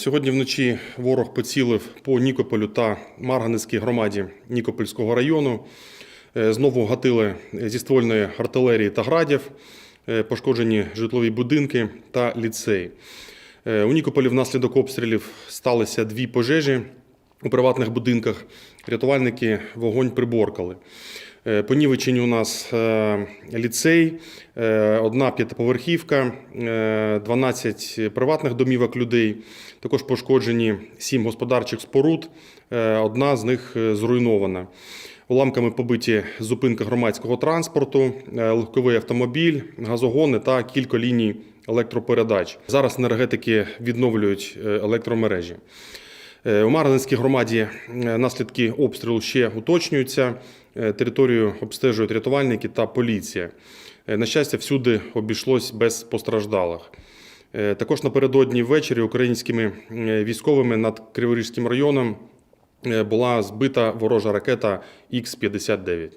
Сьогодні вночі ворог поцілив по Нікополю та Марганецькій громаді Нікопольського району. Е, Знову гатили зі ствольної артилерії та градів, Е, пошкоджені житлові будинки та ліцей. Е, У Нікополі внаслідок обстрілів сталися дві пожежі у приватних будинках. Рятувальники вогонь приборкали. Е, Понівечені у нас е, ліцей, е, одна п'ятиповерхівка, е, 12 приватних домівок людей. Також пошкоджені 7 господарчих споруд, одна з них зруйнована. Уламками побиті зупинка громадського транспорту, легковий автомобіль, газогони та кілька ліній електропередач. Зараз енергетики відновлюють електромережі. У Марганецькій громаді наслідки обстрілу ще уточнюються. Е, Територію обстежують рятувальники та поліція. Е, На щастя, всюди обійшлось без постраждалих. Е, Також напередодні ввечері українськими військовими над Криворізьким районом була збита ворожа ракета Х-59.